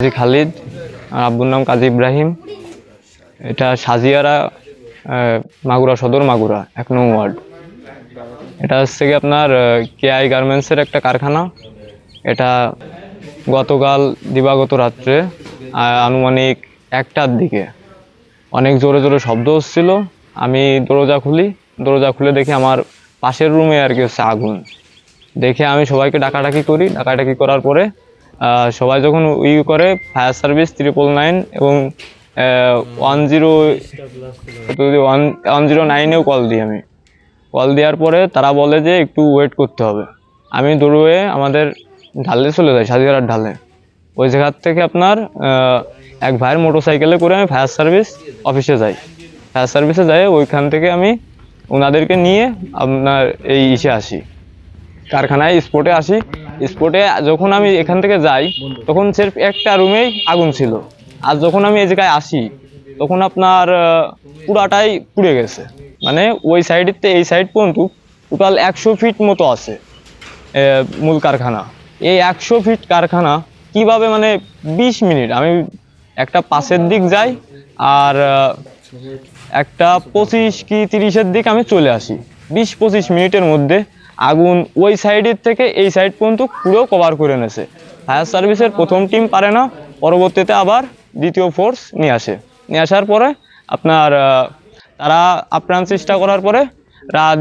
কাজী খালিদ, আর আব্বুর নাম কাজী ইব্রাহিম। এটা সাজিয়ারা মাগুরা সদর মাগুরা, এক নং ওয়ার্ড। এটা হচ্ছে কি আপনার কেআই গার্মেন্টসের একটা কারখানা। এটা গতকাল দিবাগত রাত্রে আনুমানিক একটার দিকে। অনেক জোরে জোরে শব্দ হচ্ছিল। আমি দরজা খুলি, দরজা খুলে দেখি আমার পাশের রুমে আর কি হচ্ছে আগুন। দেখে আমি সবাইকে ডাকাডাকি করি। ডাকাডাকি করার পরে সবাই যখন ই করে ফায়ার সার্ভিস ত্রিপল নাইন এবং one zero one one zero নাইনেও call দিই আমি। কল দেওয়ার পরে তারা বলে যে একটু ওয়েট করতে হবে। আমি দৌড়ে আমাদের ঢালে চলে যাই সাজিয়ারার ঢালে। ওই জায়গার থেকে আপনার এক ভাইয়ের মোটর সাইকেলে করে আমি ফায়ার সার্ভিস অফিসে যাই। ফায়ার সার্ভিসে যাই, ওইখান থেকে আমি ওনাদেরকে নিয়ে আপনার এই ইসে আসি। কারখানায় স্পটে আসি। স্পটে যখন আমি এখান থেকে যাই তখন সির্ফ একটা রুমেই আগুন ছিল। আর যখন আমি এই জায়গায় আসি তখন আপনার পুরাটাই পুড়ে গেছে। মানে ওই সাইডেতে এই সাইড পর্যন্ত টোটাল একশো ফিট মতো আছে মূল কারখানা। এই একশো ফিট কারখানা কীভাবে মানে বিশ মিনিট আমি একটা পাশের দিক যাই আর একটা পঁচিশ কি তিরিশের দিক আমি চলে আসি। বিশ পঁচিশ মিনিটের মধ্যে আগুন ওই সাইডের থেকে এই সাইড পর্যন্ত পুরো কভার করে নেছে ফায়ার সার্ভিসের প্রথম টিম পারে না, পরবর্তীতে আবার দ্বিতীয় ফোর্স নিয়ে আসে। নিয়ে আসার পরে আপনার তারা আপ্রাণ চেষ্টা করার পরে রাত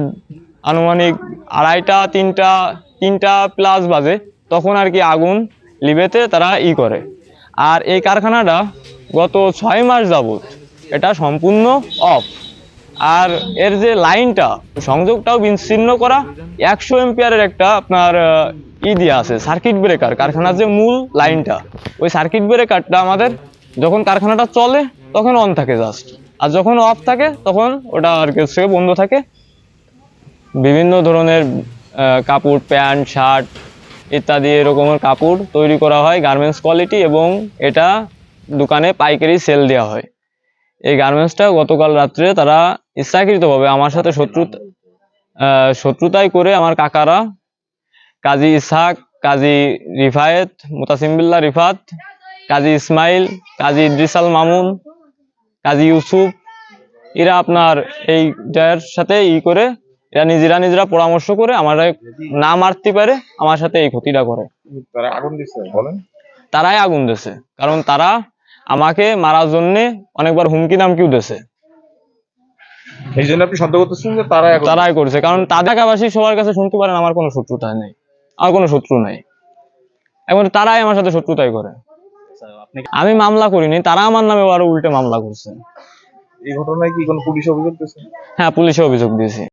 আনুমানিক আড়াইটা, তিনটা তিনটা প্লাস বাজে, তখন আর কি আগুন লিবেতে তারা ই করে। আর এই কারখানাটা গত ছয় মাস যাবত এটা সম্পূর্ণ অফ আর এর যে লাইনটা, সংযোগটাও বিচ্ছিন্ন করা, একশো এম্পিয়ারের একটা আপনার ই দিয়ে আছে সার্কিট ব্রেকার কারখানার যে মূল লাইনটা। ওই সার্কিট ব্রেকারটা আমাদের যখন কারখানাটা চলে, তখন অন থাকে জাস্ট আর যখন অফ থাকে, তখন ওটা আর কি হচ্ছে বন্ধ থাকে। বিভিন্ন ধরনের কাপড়, প্যান্ট, শার্ট ইত্যাদি এরকমের কাপড় তৈরি করা হয় গার্মেন্টস কোয়ালিটি এবং এটা দোকানে পাইকারি সেল দেওয়া হয়। এই গার্মেন্টসটা গতকাল রাত্রে তারা ইচ্ছাকৃতভাবে আমার সাথে শত্রু শত্রুতাই করে আমার কাকারা কাজী ইসহাক কাজী রিফায়েত মুতাসিমবিল্লা রিফাত কাজী ইসমাইল কাজী ইদ্রিসাল মামুন কাজী ইউসুফ এরা আপনার এইটার সাথে ই করে এরা নিজেরা নিজেরা পরামর্শ করে আমার না মারতে পারে আমার সাথে এই ক্ষতিটা করে। তারা আগুন দিচ্ছে তারাই আগুন দিছে কারণ তারা আমাকে মারার জন্যে অনেকবার হুমকি দামকিও দিছে। এই জন্য আপনি সন্দেহ করতেছেন যে তারা তারাই করেছে। কারণ তাদাকাবাসী সবার কাছে শুনতে পারেন আমার কোনো শত্রুতা নেই। আমার কোনো শত্রু নাই। এখন তারাই আমার সাথে শত্রুতাই করে। আমি মামলা করিনি তারা আমার নামে আরও উল্টে মামলা করছে। এই ঘটনায় কি কোনো পুলিশে অভিযোগ দিয়েছে? হ্যাঁ পুলিশে অভিযোগ দিয়েছি।